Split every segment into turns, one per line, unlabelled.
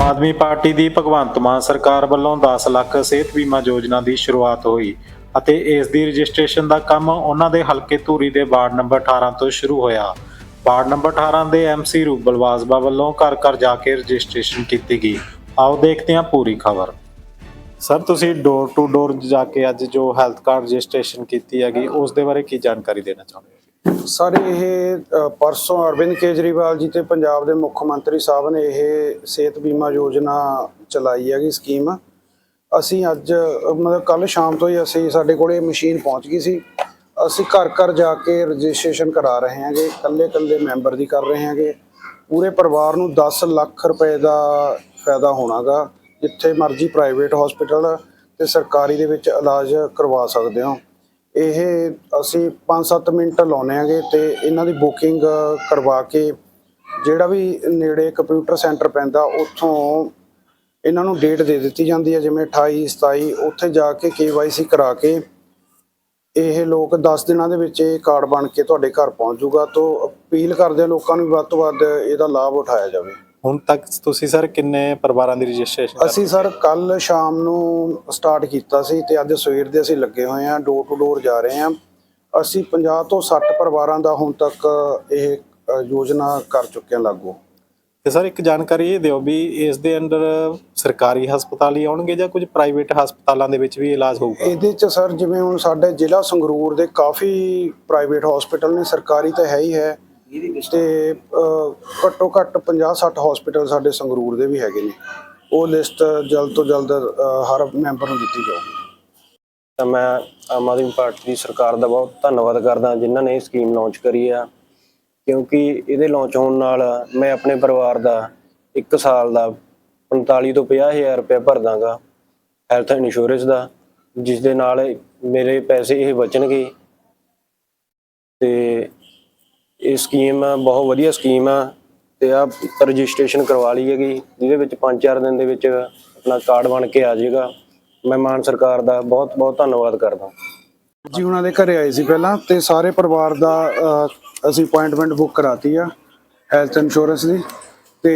Aam Aadmi party ਦੀ ਭਗਵੰਤ ਮਾਨ ਸਰਕਾਰ ਵੱਲੋਂ 10 ਲੱਖ ਸਿਹਤ ਬੀਮਾ ਯੋਜਨਾ ਦੀ ਸ਼ੁਰੂਆਤ ਹੋਈ ਅਤੇ ਇਸ ਦੀ ਰਜਿਸਟ੍ਰੇਸ਼ਨ ਦਾ ਕੰਮ ਉਹਨਾਂ ਦੇ ਹਲਕੇ ਧੂਰੀ ਦੇ ਵਾਰਡ ਨੰਬਰ 18 ਤੋਂ ਸ਼ੁਰੂ ਹੋਇਆ। ਵਾਰਡ ਨੰਬਰ 18 ਦੇ ਐਮਸੀ ਰੂਬਲ ਬਾਜਵਾ ਵੱਲੋਂ ਘਰ ਘਰ ਜਾ ਕੇ ਰਜਿਸਟ੍ਰੇਸ਼ਨ ਕੀਤੀ ਗਈ। ਆਓ ਦੇਖਦੇ ਹਾਂ ਪੂਰੀ ਖਬਰ। ਸਰ, ਤੁਸੀਂ ਡੋਰ ਟੂ ਡੋਰ ਜਾ ਕੇ ਅੱਜ ਜੋ ਹੈਲਥ ਕਾਰਡ ਰਜਿਸਟ੍ਰੇਸ਼ਨ ਕੀਤੀ ਹੈਗੀ, ਉਸ ਦੇ ਬਾਰੇ ਕੀ ਜਾਣਕਾਰੀ ਦੇਣਾ ਚਾਹੁੰਦੇ ਹੋ?
ਸਰ, ਇਹ ਪਰਸੋਂ ਅਰਵਿੰਦ ਕੇਜਰੀਵਾਲ ਜੀ ਤੇ ਪੰਜਾਬ ਦੇ ਮੁੱਖ ਮੰਤਰੀ ਸਾਹਿਬ ਨੇ ਇਹ ਸਿਹਤ ਬੀਮਾ ਯੋਜਨਾ ਚਲਾਈ ਹੈਗੀ ਸਕੀਮ। ਅਸੀਂ ਅੱਜ, ਮਤਲਬ ਕੱਲ ਸ਼ਾਮ ਤੋਂ ਹੀ ਅਸੀਂ ਸਾਡੇ ਕੋਲ ਇਹ ਮਸ਼ੀਨ ਪਹੁੰਚ ਗਈ ਸੀ। ਅਸੀਂ ਘਰ ਘਰ ਜਾ ਕੇ ਰਜਿਸਟ੍ਰੇਸ਼ਨ ਕਰਾ ਰਹੇ ਹਾਂਗੇ ਕੱਲੇ ਕੱਲੇ ਮੈਂਬਰ ਦੀ ਕਰ ਰਹੇ ਹਾਂਗੇ। ਪੂਰੇ ਪਰਿਵਾਰ ਨੂੰ 10 ਲੱਖ ਰੁਪਏ ਦਾ ਫਾਇਦਾ ਹੋਣਾਗਾ, ਜਿੱਥੇ ਮਰਜ਼ੀ ਪ੍ਰਾਈਵੇਟ ਹਸਪੀਟਲ ਤੇ ਸਰਕਾਰੀ ਦੇ ਵਿੱਚ ਇਲਾਜ ਕਰਵਾ ਸਕਦੇ ਹੋ। ਇਹ ਅਸੀਂ 5-7 ਮਿੰਟ ਲਾਉਨੇ ਆਂਗੇ ਤੇ ਇਹਨਾਂ ਦੀ ਬੁਕਿੰਗ ਕਰਵਾ ਕੇ ਜਿਹੜਾ ਵੀ ਨੇੜੇ ਕੰਪਿਊਟਰ ਸੈਂਟਰ ਪੈਂਦਾ, ਉੱਥੋਂ ਇਹਨਾਂ ਨੂੰ ਡੇਟ ਦੇ ਦਿੱਤੀ ਜਾਂਦੀ ਹੈ, ਜਿਵੇਂ 28 27 ਉੱਥੇ ਜਾ ਕੇ KYC ਕਰਾ ਕੇ ਇਹ ਲੋਕ 10 ਦਿਨਾਂ ਦੇ ਵਿੱਚ ਇਹ ਕਾਰਡ ਬਣ ਕੇ ਤੁਹਾਡੇ ਘਰ ਪਹੁੰਚ ਜਾਊਗਾ, ਤੋਂ ਅਪੀਲ ਕਰਦੇ ਲੋਕਾਂ ਨੂੰ ਵੀ ਵੱਧ ਤੋਂ ਵੱਧ ਇਹਦਾ ਲਾਭ ਉਠਾਇਆ ਜਾਵੇ।
ਹੁਣ ਤੱਕ ਤੁਸੀਂ ਸਰ ਕਿੰਨੇ ਪਰਿਵਾਰਾਂ ਦੀ ਰਜਿਸਟ੍ਰੇਸ਼ਨ
ਅਸੀਂ ਸਰ ਕੱਲ ਸ਼ਾਮ ਨੂੰ ਸਟਾਰਟ ਕੀਤਾ ਸੀ ਤੇ ਅੱਜ ਸਵੇਰ ਦੇ ਅਸੀਂ ਲੱਗੇ ਹੋਏ ਹਾਂ ਡੋਰ ਟੂ ਡੋਰ ਜਾ ਰਹੇ ਹਾਂ। ਅਸੀਂ 50 ਤੋਂ 60 ਪਰਿਵਾਰਾਂ ਦਾ ਹੁਣ ਤੱਕ ਇਹ ਯੋਜਨਾ ਕਰ ਚੁੱਕੇ ਹਾਂ ਲਾਗੂ।
ਤੇ ਸਰ ਇੱਕ ਜਾਣਕਾਰੀ ਇਹ ਦਿਓ ਵੀ ਇਸ ਦੇ ਅੰਡਰ ਸਰਕਾਰੀ ਹਸਪਤਾਲ ਹੀ ਆਉਣਗੇ ਜਾਂ ਕੁਝ ਪ੍ਰਾਈਵੇਟ ਹਸਪਤਾਲਾਂ ਦੇ ਵਿੱਚ ਵੀ ਇਲਾਜ ਹੋਊਗਾ?
ਇਹਦੇ ਚ ਸਰ ਜਿਵੇਂ ਹੁਣ ਸਾਡੇ ਜ਼ਿਲ੍ਹਾ ਸੰਗਰੂਰ ਦੇ ਕਾਫੀ ਪ੍ਰਾਈਵੇਟ ਹਸਪੀਟਲ ਨੇ ਸਰਕਾਰੀ ਤਾਂ ਹੈ ਹੀ ਹੈ। ਤੇ ਘੱਟੋ ਘੱਟ 50 60 ਹਸਪੀਟਲ ਸਾਡੇ ਸੰਗਰੂਰ ਦੇ ਵੀ ਹੈਗੇ ਨੇ। ਉਹ ਲਿਸਟ ਜਲਦ ਤੋਂ ਜਲਦ ਹਰ ਮੈਂਬਰ ਨੂੰ ਦਿੱਤੀ ਜਾਊਗੀ।
ਤਾਂ ਮੈਂ ਆਮ ਆਦਮੀ ਪਾਰਟੀ ਦੀ ਸਰਕਾਰ ਦਾ ਬਹੁਤ ਧੰਨਵਾਦ ਕਰਦਾ ਜਿਨ੍ਹਾਂ ਨੇ ਇਹ ਸਕੀਮ ਲਾਂਚ ਕਰੀ ਆ। ਕਿਉਂਕਿ ਇਹਦੇ ਲਾਂਚ ਹੋਣ ਨਾਲ ਮੈਂ ਆਪਣੇ ਪਰਿਵਾਰ ਦਾ 1 ਸਾਲ ਦਾ 45 ਤੋਂ 50 ਹਜ਼ਾਰ ਰੁਪਏ ਭਰਦਾਗਾ ਹੈਲਥ ਇੰਸ਼ੋਰੈਂਸ ਦਾ ਜਿਸ ਦੇ ਨਾਲ ਮੇਰੇ ਪੈਸੇ ਇਹ ਬਚਣਗੇ। ਤੇ ਇਹ ਸਕੀਮ ਬਹੁਤ ਵਧੀਆ ਸਕੀਮ ਆ ਤੇ ਆ ਰਜਿਸਟ੍ਰੇਸ਼ਨ ਕਰਵਾ ਲਈ ਹੈਗੀ ਜਿਹਦੇ ਵਿੱਚ 5-4 ਦਿਨ ਦੇ ਵਿੱਚ ਆਪਣਾ ਕਾਰਡ ਬਣ ਕੇ ਆ ਜਾਏਗਾ। ਮੈਂ ਮਾਨ ਸਰਕਾਰ ਦਾ ਬਹੁਤ ਬਹੁਤ ਧੰਨਵਾਦ ਕਰਦਾ।
ਜੀ ਉਹਨਾਂ ਦੇ ਘਰੇ ਆਏ ਸੀ ਪਹਿਲਾਂ ਤੇ ਸਾਰੇ ਪਰਿਵਾਰ ਦਾ ਅਸੀਂ ਅਪਾਇੰਟਮੈਂਟ ਬੁੱਕ ਕਰਾਤੀ ਆ ਹੈਲਥ ਇੰਸ਼ੋਰੈਂਸ ਦੀ ਤੇ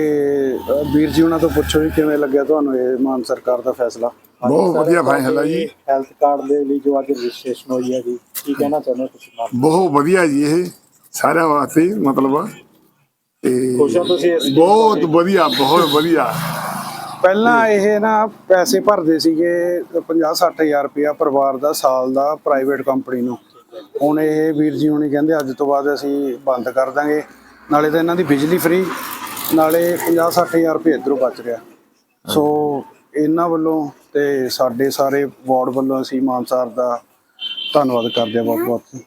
ਵੀਰ ਜੀ ਉਹਨਾਂ ਤੋਂ ਪੁੱਛੋ ਵੀ ਕਿਵੇਂ ਲੱਗਿਆ ਤੁਹਾਨੂੰ ਇਹ ਮਾਨ ਸਰਕਾਰ ਦਾ ਫੈਸਲਾ?
ਬਹੁਤ ਵਧੀਆ ਫੈਸਲਾ ਜੀ।
ਹੈਲਥ ਕਾਰਡ ਦੇ ਲਈ ਜੋ ਅੱਜ ਰਜਿਸਟ੍ਰੇਸ਼ਨ ਹੋਈ ਹੈਗੀ ਕੀ ਕਹਿਣਾ ਚਾਹੁੰਦੇ ਹੋ ਤੁਸੀਂ
ਬਹੁਤ ਵਧੀਆ ਜੀ ਇਹ। ਸਾਰਿਆਂ ਵਾਸਤੇ ਮਤਲਬ ਤੇ
ਖੁਸ਼ ਹੋ ਤੁਸੀਂ ਇਸ
ਬਹੁਤ ਵਧੀਆ ਬਹੁਤ ਵਧੀਆ।
ਪਹਿਲਾਂ ਇਹ ਨਾ ਪੈਸੇ ਭਰਦੇ ਸੀਗੇ 50 ਹਜ਼ਾਰ ਰੁਪਇਆ ਪਰਿਵਾਰ ਦਾ ਸਾਲ ਦਾ ਪ੍ਰਾਈਵੇਟ ਕੰਪਨੀ ਨੂੰ। ਹੁਣ ਇਹ ਵੀਰ ਜੀ ਹੁਣੀ ਕਹਿੰਦੇ ਅੱਜ ਤੋਂ ਬਾਅਦ ਅਸੀਂ ਬੰਦ ਕਰ ਦਾਂਗੇ। ਨਾਲੇ ਤਾਂ ਇਹਨਾਂ ਦੀ ਬਿਜਲੀ ਫ੍ਰੀ ਨਾਲੇ 50 ਹਜ਼ਾਰ ਰੁਪਏ ਇਧਰੋਂ ਬਚ ਰਿਹਾ ਸੋ ਇਹਨਾਂ ਵੱਲੋਂ ਤੇ ਸਾਡੇ ਸਾਰੇ ਵਾਰਡ ਵੱਲੋਂ ਅਸੀਂ ਮਾਨਸਾਰ ਦਾ ਧੰਨਵਾਦ ਕਰਦੇ ਹਾਂ ਬਹੁਤ ਬਹੁਤ